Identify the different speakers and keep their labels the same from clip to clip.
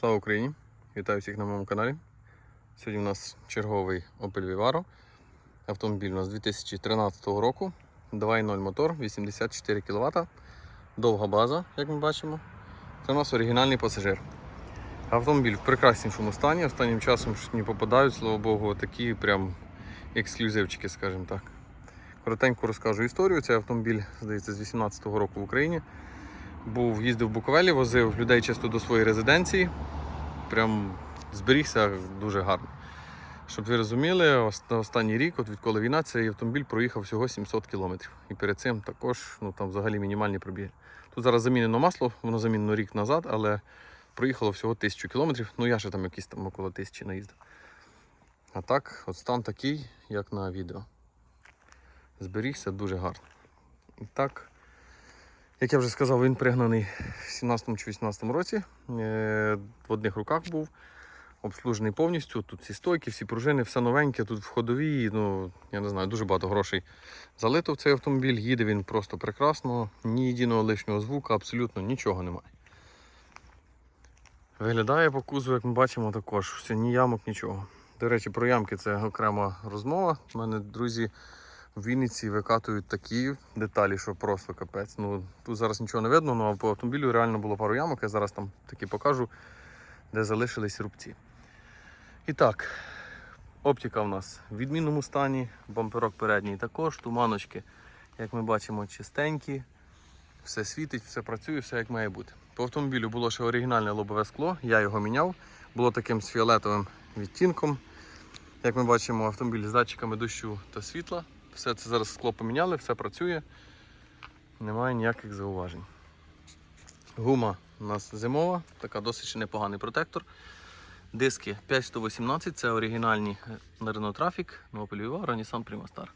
Speaker 1: Слава Україні! Вітаю всіх на моєму каналі. Сьогодні у нас черговий Opel Vivaro. Автомобіль у нас 2013 року. 2.0 мотор, 84 кВт. Довга база, як ми бачимо. Це у нас оригінальний пасажир. Автомобіль в прекраснішому стані. Останнім часом щось мені попадають, слава Богу, такі прям ексклюзивчики, скажімо так. Коротенько розкажу історію. Цей автомобіль, здається, з 2018 року в Україні. Був, їздив в Буковелі, возив людей часто до своєї резиденції. Прям зберігся дуже гарно. Щоб ви розуміли, останній рік, от відколи війна, цей автомобіль проїхав всього 700 кілометрів. І перед цим також ну, там взагалі мінімальні пробіги. Тут зараз замінено масло, воно замінено рік назад, але проїхало всього 1000 кілометрів. Ну я ще там якісь там около тисячі наїздив. А так, от стан такий, як на відео. Зберігся дуже гарно. І так, як я вже сказав, він пригнаний в 17 чи 18 році. Е, В одних руках був, обслужений повністю. Тут всі стойки, всі пружини, все новеньке, тут в ходовій, ну, я не знаю, дуже багато грошей залито в цей автомобіль. Їде він просто прекрасно, ні єдиного лишнього звука, абсолютно нічого немає. Виглядає по кузову, як ми бачимо, також все, ні ямок, нічого. До речі, про ямки це окрема розмова. У мене друзі в Вінниці викатують такі деталі, що просто капець. Ну, тут зараз нічого не видно, ну, а по автомобілю реально було пару ямок. Я зараз там таки покажу, де залишились рубці. І так, оптика в нас в відмінному стані, бамперок передній також, туманочки, як ми бачимо, чистенькі. Все світить, все працює, все як має бути. По автомобілю було ще оригінальне лобове скло, я його міняв. Було таким з фіолетовим відтінком. Як ми бачимо, автомобіль з датчиками дощу та світла. Все це зараз скло поміняли, все працює. Немає ніяких зауважень. Гума у нас зимова, така досить непоганий протектор. Диски 5118, це оригінальні е, на Renault Traffic, Opel Vivaro, Primastar.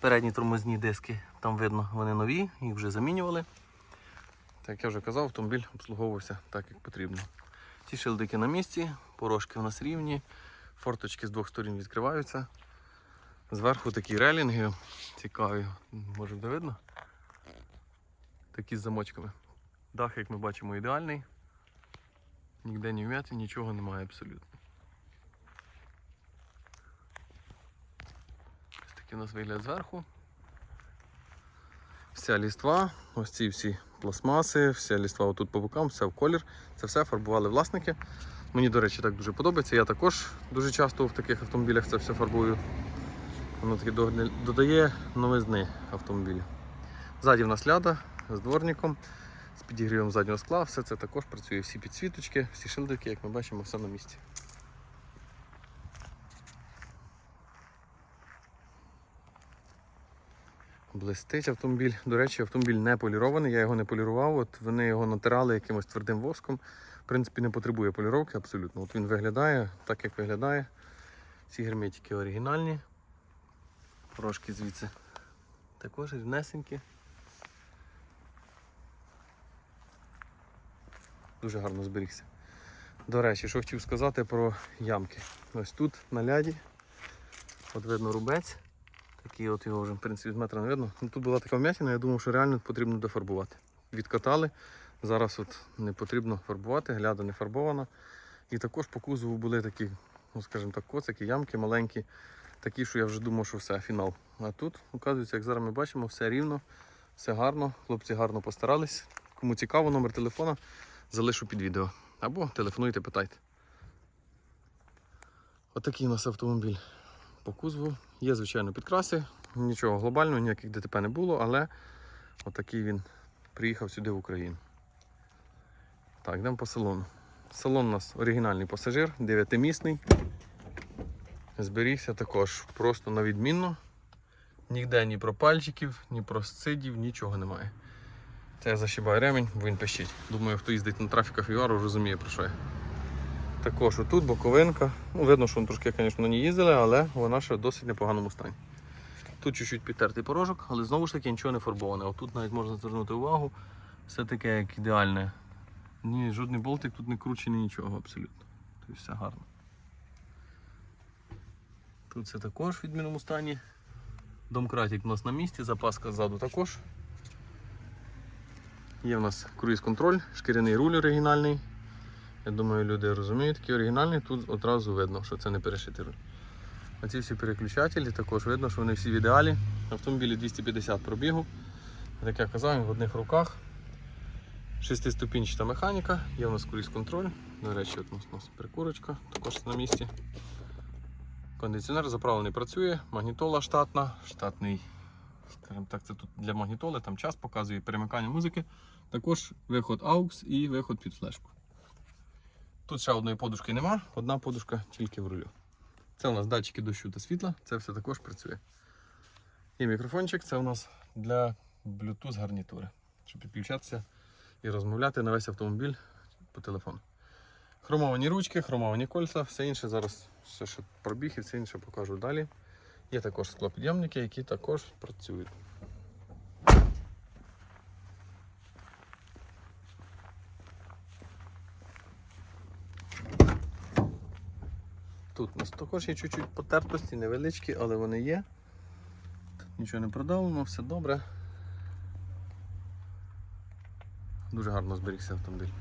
Speaker 1: Передні тормозні диски, там видно, вони нові, їх вже замінювали. Так як я вже казав, автомобіль обслуговувався так, як потрібно. Ці шилдики на місці, порожки у нас рівні, форточки з двох сторін відкриваються. Зверху такі релінги цікаві, може буде видно. Такі з замочками. Дах, як ми бачимо, ідеальний. Ніде ні вм'яти, нічого немає абсолютно. Ось такий у нас вигляд зверху. Вся ліства, ось ці всі пластмаси, вся ліства отут по бокам, все в колір. Це все фарбували власники. Мені, до речі, так дуже подобається. Я також дуже часто в таких автомобілях це все фарбую. Воно таки додає новизни автомобіля. Ззаді в нас ляда з дворником, з підігрівом заднього скла. Все це також працює. Всі підсвіточки, всі шилдики, як ми бачимо, все на місці. Блистить автомобіль. До речі, автомобіль не полірований, я його не полірував. От вони його натирали якимось твердим воском. В принципі, не потребує поліровки абсолютно. От він виглядає так, як виглядає. Ці герметики оригінальні. Трошки звідси також рівнесенькі. Дуже гарно зберігся. До речі, що хотів сказати про ямки. Ось тут на ляді. От видно рубець. Такий от його вже в принципі з метра не видно. Ну, тут була така вмятина, я думав, що реально потрібно дофарбувати. Відкатали. Зараз от не потрібно фарбувати, гляда не фарбована. І також по кузову були такі, ну скажімо так, коцики, ямки маленькі, такі, що я вже думав, що все, фінал. А тут, оказується, як зараз ми бачимо, все рівно, все гарно. Хлопці гарно постарались. Кому цікаво, номер телефона залишу під відео. Або телефонуйте, питайте. Отакий у нас автомобіль по кузову. Є, звичайно, підкраси. Нічого глобального, ніяких ДТП не було, але отакий він приїхав сюди в Україну. Так, йдемо по салону. Салон у нас оригінальний пасажир, 9-місний. Зберігся також просто на відмінно. Ніде ні про пальчиків, ні про сцидів, нічого немає. Це я защибаю ремінь, він пищить. Думаю, хто їздить на трафіках Вівару, розуміє про що я. Також отут боковинка. Ну, видно, що вони трошки, звісно, на ній їздили, але вона ще в досить непоганому стані. Тут чуть-чуть підтертий порожок, але знову ж таки нічого не фарбоване. Отут навіть можна звернути увагу. Все таке як ідеальне. Ні, жодний болтик тут не кручений, нічого абсолютно. Тобто все гарно. Тут це також в відмінному стані. Домкратик у нас на місці, запаска ззаду також. Є в нас круїз-контроль, шкіряний руль оригінальний. Я думаю, люди розуміють, такі оригінальні, тут одразу видно, що це не перешитий руль. Оці всі переключателі також видно, що вони всі в ідеалі. Автомобілі 250 пробігу. Як я казав, в одних руках. Шестиступінчата механіка, є у нас круїз контроль. До речі, от у нас прикурочка, також на місці. Кондиціонер заправлений працює, магнітола штатна, штатний, скажімо так, це тут для магнітоли, там час показує перемикання музики. Також виход AUX і виход під флешку. Тут ще одної подушки нема, одна подушка тільки в рулю. Це у нас датчики дощу та світла, це все також працює. І мікрофончик це у нас для Bluetooth гарнітури, щоб підключатися і розмовляти на весь автомобіль по телефону. Хромовані ручки, хромовані кольця, все інше зараз все, що пробіг і все інше покажу далі. Є також склопідйомники, які також працюють. Тут у нас також є чуть-чуть потертості, невеличкі, але вони є. Тут нічого не продавлено, все добре. Дуже гарно зберігся автомобіль.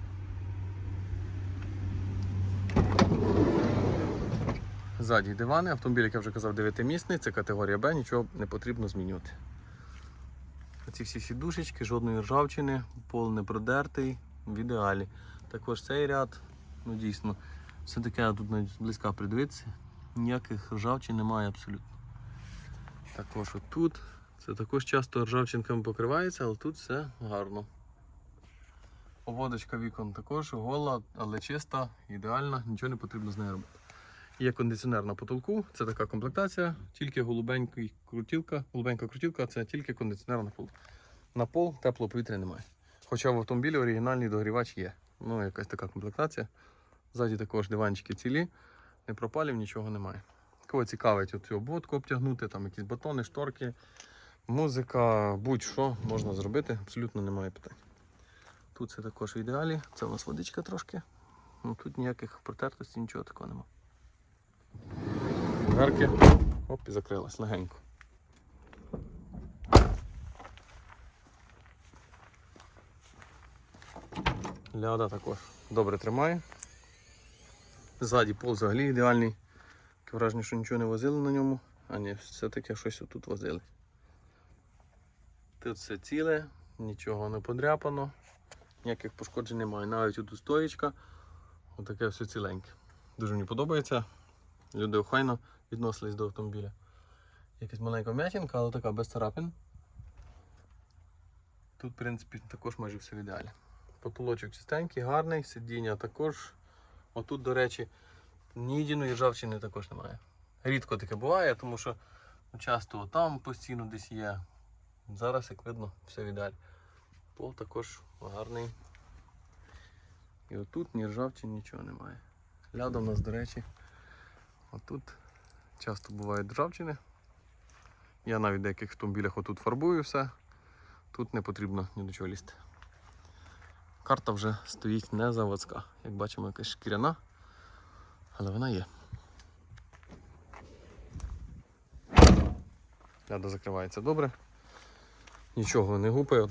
Speaker 1: Ззаді дивани, автомобіль, як я вже казав, 9-місний, це категорія Б, нічого не потрібно змінювати. Оці всі сідушечки, жодної ржавчини, пол не продертий, в ідеалі. Також цей ряд, ну дійсно, все таке тут навіть зблизька придивитися, ніяких ржавчин немає абсолютно. Також отут, це також часто ржавчинками покривається, але тут все гарно. Поводочка вікон також гола, але чиста, ідеальна, нічого не потрібно з нею робити. Є кондиціонер на потолку, це така комплектація, тільки голубенький крутілка, голубенька крутілка це тільки кондиціонер на пол. На пол теплого повітря немає. Хоча в автомобілі оригінальний догрівач є. Ну, якась така комплектація. Ззаді також диванчики цілі, не пропалів, нічого немає. Кого цікавить оцю обводку обтягнути, там якісь батони, шторки, музика, будь-що можна зробити, абсолютно немає питань. Тут це також в ідеалі, це у нас водичка трошки. Ну, тут ніяких протертостей, нічого такого немає. Дверки. Оп, і закрилась легенько. Ляда також добре тримає. Ззаді пол взагалі ідеальний. Таке враження, що нічого не возили на ньому, а ні, все-таки щось тут возили. Тут все ціле, нічого не подряпано, ніяких пошкоджень немає. Навіть тут стоїчка, отаке все ціленьке. Дуже мені подобається. Люди охайно відносились до автомобіля. Якась маленька м'ятінка, але така без царапин. Тут, в принципі, також майже все в ідеалі. Потолочок чистенький, гарний, сидіння також. Отут, до речі, ні єдиної ржавчини також немає. Рідко таке буває, тому що часто там постійно десь є. Зараз, як видно, все в ідеалі. Пол також гарний. І отут ні ржавчин, нічого немає. Ляда у нас, до речі, отут часто бувають ржавчини. Я навіть в деяких автомобілях отут фарбую все. Тут не потрібно ні до чого лізти. Карта вже стоїть не заводська. Як бачимо, якась шкіряна, але вона є. Ляда закривається добре. Нічого не гупає.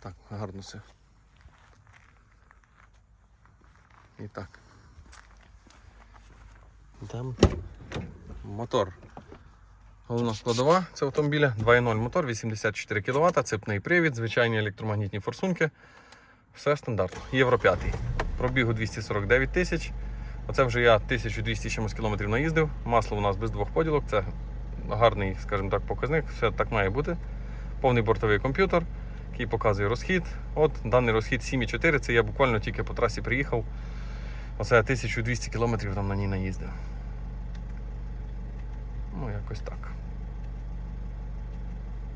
Speaker 1: Так, гарно все. І так. Там мотор. Головна складова цього автомобіля 2.0 мотор, 84 кВт, цепний привід, звичайні електромагнітні форсунки. Все стандартно. Євро 5. Пробігу 249 тисяч. Оце вже я 1200 чимось кілометрів наїздив. Масло у нас без двох поділок. Це гарний, скажімо так, показник. Все так має бути. Повний бортовий комп'ютер, який показує розхід. От даний розхід 7,4. Це я буквально тільки по трасі приїхав. Оце 1200 кілометрів там на ній наїздив. Ну, якось так.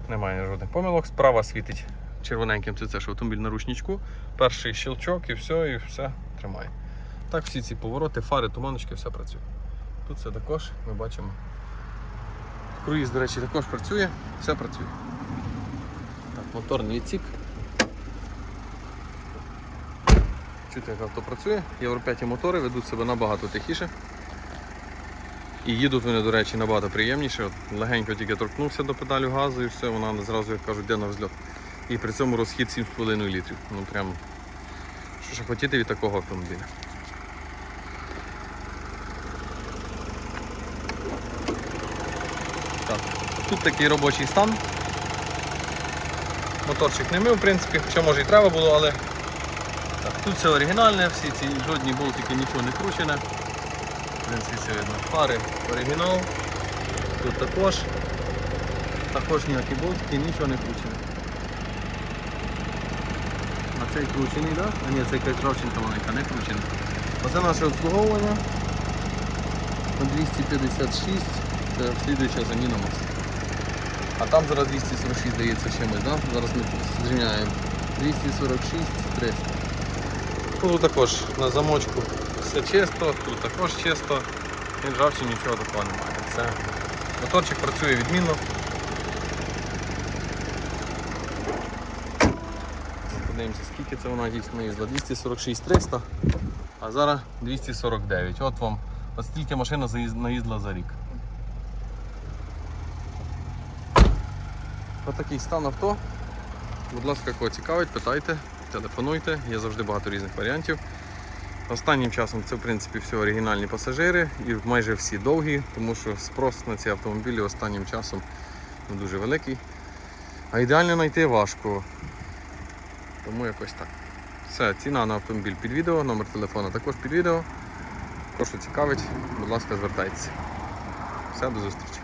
Speaker 1: Немає жодних помилок. Справа світить червоненьким це, це що автомобіль на ручничку. Перший щелчок і все, і все тримає. Так, всі ці повороти, фари, туманочки, все працює. Тут це також ми бачимо. Круїз, до речі, також працює, все працює. Так, моторний відсік. Чути, як авто працює. Євро 5 мотори ведуть себе набагато тихіше. І їдуть вони, до речі, набагато приємніше. От Легенько тільки торкнувся до педалю газу і все, вона зразу, як кажуть, йде на взльот. І при цьому розхід 7,5 літрів. Ну прям, що ж хотіти від такого автомобіля. Так. Тут такий робочий стан. Моторчик не мив, в принципі, хоча може і треба було, але так, тут все оригінальне, всі ці жодні болтики нічого не кручене. В принципі, все видно. Фари оригінал. Тут також. Також ніякі болтики, нічого не кручене. А цей кручений, так? Да? А ні, це якась Кравченка маленька, не кручений. Оце наше обслуговування. 256 це слідуюча заміна масла. А там зараз 246 здається чимось, да? Зараз ми зрівняємо. 246, 300. Тут також на замочку все чисто, тут також чисто. І ржавчини нічого такого немає. Це моторчик працює відмінно. Подивимося, скільки це вона дійсно їздила. 246 300, а зараз 249. От вам, от стільки машина наїздила за рік. Ось такий стан авто. Будь ласка, кого цікавить, питайте, телефонуйте, є завжди багато різних варіантів. Останнім часом це в принципі все оригінальні пасажири і майже всі довгі, тому що спрос на ці автомобілі останнім часом не дуже великий. А ідеально знайти важко. Тому якось так. Все, ціна на автомобіль під відео, номер телефону також під відео. Кого цікавить, будь ласка, звертайтеся. Все, до зустрічі.